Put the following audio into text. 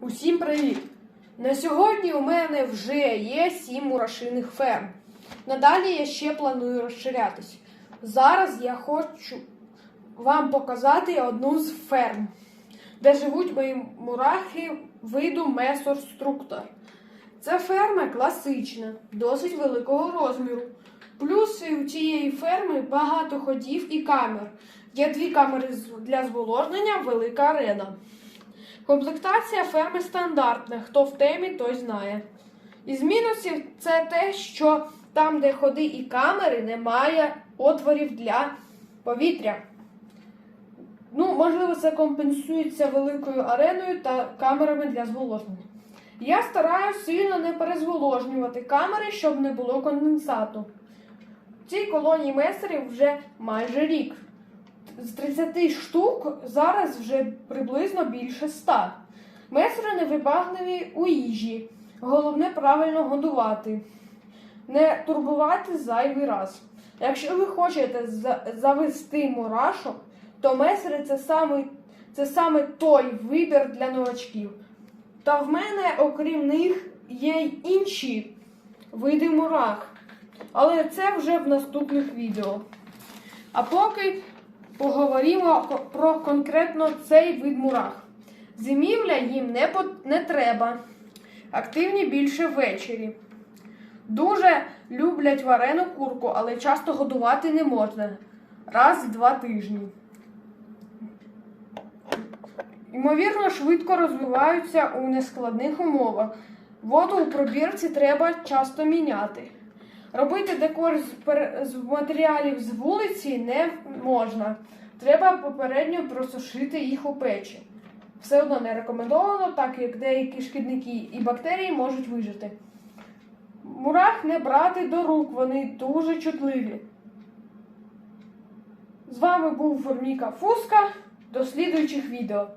Усім привіт! На сьогодні у мене вже є сім мурашиних ферм. Надалі я ще планую розширятись. Зараз я хочу вам показати одну з ферм, де живуть мої мурахи виду месорструктор. Це ферма класична, досить великого розміру. Плюси у цієї ферми багато ходів і камер. Є дві камери для зволоження, велика арена. Комплектація ферми стандартна. Хто в темі, той знає. Із мінусів це те, що там, де ходи і камери, немає отворів для повітря. Ну, можливо, це компенсується великою ареною та камерами для зволоження. Я стараюся сильно не перезволожнювати камери, щоб не було конденсату. В цій колонії месерів вже майже рік. З 30 штук зараз вже приблизно більше 100. Месери невибагливі у їжі. Головне правильно годувати. Не турбувати зайвий раз. Якщо ви хочете завести мурашок, то месери це саме, це саме той вибір для новачків. Та в мене, окрім них, є й інші види мурах. Але це вже в наступних відео. А поки поговоримо про конкретно цей вид мурах. Зимівля їм не, пот- не треба. Активні більше ввечері. Дуже люблять варену курку, але часто годувати не можна. Раз в два тижні. Ймовірно, швидко розвиваються у нескладних умовах. Воду у пробірці треба часто міняти. Робити декор з, матеріалів з вулиці не можна. Треба попередньо просушити їх у печі. Все одно не рекомендовано, так як деякі шкідники і бактерії можуть вижити. Мурах не брати до рук, вони дуже чутливі. З вами був Форміка Фуска. До слідуючих відео.